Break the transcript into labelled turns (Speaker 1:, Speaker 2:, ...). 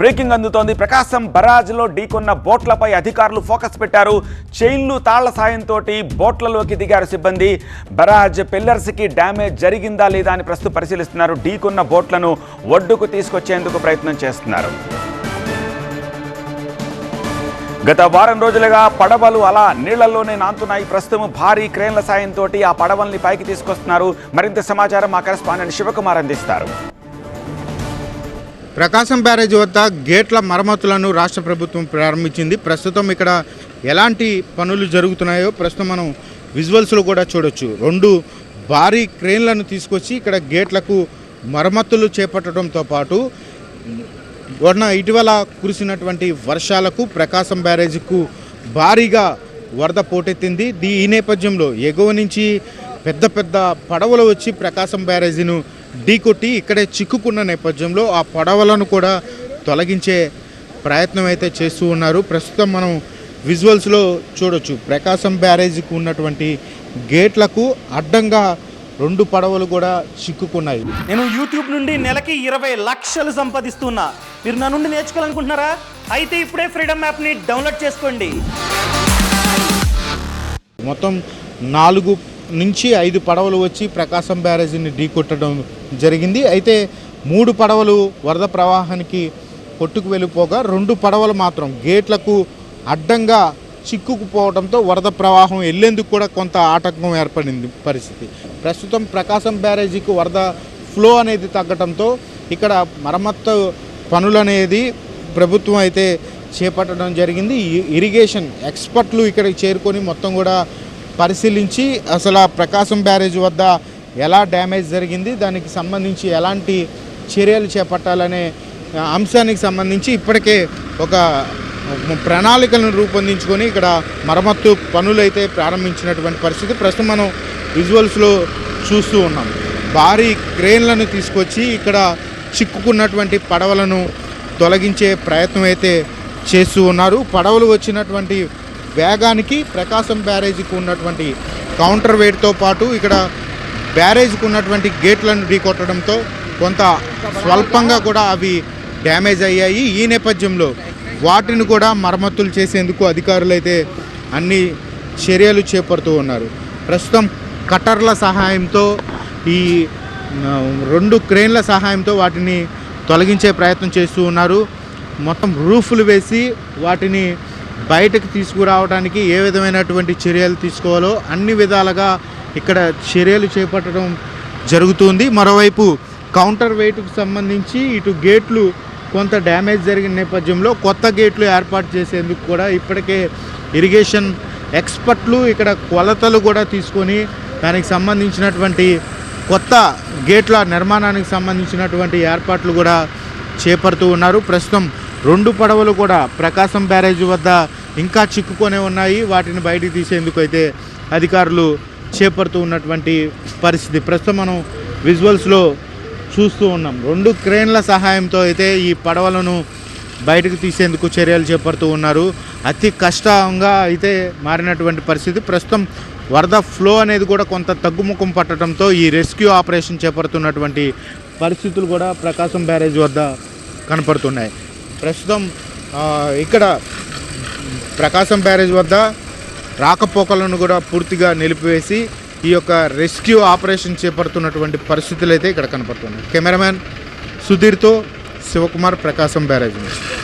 Speaker 1: Breaking అందుతోంది. ప్రకాశం బరాజ్లో ఢీకొన్న బోట్లపై అధికారులు focus పెట్టారు. చైన్లు తాళ్ళ సాయంతో బోట్లలోకి దిగారు సిబ్బంది. బరాజ్ పిల్లర్స్కి డ్యామేజ్ జరిగిందా లేదా అని ప్రస్తుతం పరిశీలిస్తున్నారు. ఢీకొన్న బోట్లను ఒడ్డుకు తీసుకొచ్చేందుకు ప్రయత్నం చేస్తున్నారు. గత వారం రోజులుగా పడవలు అలా నీళ్ళలోనే నాంతున్నాయి. ప్రస్తుతం భారీ క్రేన్ల సాయంతో ఆ పడవల్ని పైకి తీసుకొస్తున్నారు. మరింత సమాచారం మా కరెస్పాండెంట్ శివకుమార్ అందిస్తారు.
Speaker 2: ప్రకాశం బ్యారేజ్ వద్ద గేట్ల మరమ్మతులను రాష్ట్ర ప్రభుత్వం ప్రారంభించింది. ప్రస్తుతం ఇక్కడ ఎలాంటి పనులు జరుగుతున్నాయో ప్రస్తుతం మనం విజువల్స్లో కూడా చూడొచ్చు. రెండు భారీ క్రేన్లను తీసుకొచ్చి ఇక్కడ గేట్లకు మరమ్మతులు చేపట్టడంతో పాటు మొన్న ఇటీవల కురిసినటువంటి వర్షాలకు ప్రకాశం బ్యారేజ్కు భారీగా వరద పోటెత్తింది. దీ ఈ నేపథ్యంలో ఎగువ నుంచి పెద్ద పెద్ద పడవలు వచ్చి ప్రకాశం బ్యారేజీను ఢీకొట్టి ఇక్కడే చిక్కుకున్న నేపథ్యంలో ఆ పడవలను కూడా తొలగించే ప్రయత్నం అయితే చేస్తూ ఉన్నారు. ప్రస్తుతం మనం విజువల్స్లో చూడొచ్చు. ప్రకాశం బ్యారేజీకి ఉన్నటువంటి గేట్లకు అడ్డంగా రెండు పడవలు కూడా చిక్కుకున్నాయి.
Speaker 3: నేను యూట్యూబ్ నుండి నెలకి ఇరవై లక్షలు సంపాదిస్తున్నా. మీరు నా నుండి నేర్చుకోవాలనుకుంటున్నారా? అయితే ఇప్పుడే ఫ్రీడమ్ యాప్ని డౌన్లోడ్ చేసుకోండి.
Speaker 2: మొత్తం నాలుగు నుంచి ఐదు పడవలు వచ్చి ప్రకాశం బ్యారేజీని ఢీకొట్టడం జరిగింది. అయితే మూడు పడవలు వరద ప్రవాహానికి కొట్టుకు వెళ్ళిపోగా రెండు పడవలు మాత్రం గేట్లకు అడ్డంగా చిక్కుకుపోవడంతో వరద ప్రవాహం వెళ్ళేందుకు కూడా కొంత ఆటంకం ఏర్పడింది పరిస్థితి. ప్రస్తుతం ప్రకాశం బ్యారేజీకి వరద ఫ్లో అనేది తగ్గడంతో ఇక్కడ మరమ్మత్తు పనులు అనేది ప్రభుత్వం అయితే చేపట్టడం జరిగింది. ఇరిగేషన్ ఎక్స్పర్ట్లు ఇక్కడికి చేరుకొని మొత్తం కూడా పరిశీలించి అసలు ఆ ప్రకాశం బ్యారేజ్ వద్ద ఎలా డ్యామేజ్ జరిగింది దానికి సంబంధించి ఎలాంటి చర్యలు చేపట్టాలనే అంశానికి సంబంధించి ఇప్పటికే ఒక ప్రణాళికలను రూపొందించుకొని ఇక్కడ మరమ్మత్తు పనులైతే ప్రారంభించినటువంటి పరిస్థితి. ప్రస్తుతం మనం విజువల్స్లో చూస్తూ ఉన్నాం. భారీ క్రేన్లను తీసుకొచ్చి ఇక్కడ చిక్కుకున్నటువంటి పడవలను తొలగించే ప్రయత్నం అయితే చేస్తూ ఉన్నారు. పడవలు వచ్చినటువంటి వేగానికి ప్రకాశం బ్యారేజీకి ఉన్నటువంటి కౌంటర్ వెయిట్తో పాటు ఇక్కడ బ్యారేజ్కి ఉన్నటువంటి గేట్లను ఢీకొట్టడంతో కొంత స్వల్పంగా కూడా అవి డ్యామేజ్ అయ్యాయి. ఈ నేపథ్యంలో వాటిని కూడా మరమ్మతులు చేసేందుకు అధికారులు అయితే అన్ని చర్యలు చేపడుతూ ఉన్నారు. ప్రస్తుతం కట్టర్ల సహాయంతో ఈ రెండు క్రేన్ల సహాయంతో వాటిని తొలగించే ప్రయత్నం చేస్తూ ఉన్నారు. మొత్తం రూఫ్లు వేసి వాటిని బయటకు తీసుకురావడానికి ఏ విధమైనటువంటి చర్యలు తీసుకోవాలో అన్ని విధాలుగా ఇక్కడ చర్యలు చేపట్టడం జరుగుతుంది. మరోవైపు కౌంటర్ వెయిట్కు సంబంధించి ఇటు గేట్లు కొంత డ్యామేజ్ జరిగిన నేపథ్యంలో కొత్త గేట్లు ఏర్పాటు చేసేందుకు కూడా ఇప్పటికే ఇరిగేషన్ ఎక్స్పర్ట్లు ఇక్కడ కొలతలు కూడా తీసుకొని దానికి సంబంధించినటువంటి కొత్త గేట్ల నిర్మాణానికి సంబంధించినటువంటి ఏర్పాట్లు కూడా చేపడుతూ ఉన్నారు. ప్రస్తుతం రెండు పడవలు కూడా ప్రకాశం బ్యారేజ్ వద్ద ఇంకా చిక్కుకొనే ఉన్నాయి. వాటిని బయటికి తీసేందుకు అయితే అధికారులు చేపడుతూ ఉన్నటువంటి పరిస్థితి. ప్రస్తుతం మనం విజువల్స్లో చూస్తూ ఉన్నాం. రెండు క్రేన్ల సహాయంతో అయితే ఈ పడవలను బయటకు తీసేందుకు చర్యలు చేపడుతూ ఉన్నారు. అతి కష్టంగా అయితే మారినటువంటి పరిస్థితి. ప్రస్తుతం వరద ఫ్లో అనేది కూడా కొంత తగ్గుముఖం పట్టడంతో ఈ రెస్క్యూ ఆపరేషన్ చేపడుతున్నటువంటి పరిస్థితులు కూడా ప్రకాశం బ్యారేజ్ వద్ద కనపడుతున్నాయి. ప్రస్తుతం ఇక్కడ ప్రకాశం బ్యారేజ్ వద్ద రాకపోకలను కూడా పూర్తిగా నిలిపివేసి ఈ యొక్క రెస్క్యూ ఆపరేషన్ చేపడుతున్నటువంటి పరిస్థితులు అయితే ఇక్కడ కనపడుతున్నాయి. కెమెరామ్యాన్ సుధీర్తో శివకుమార్ ప్రకాశం బ్యారేజ్ నుంచి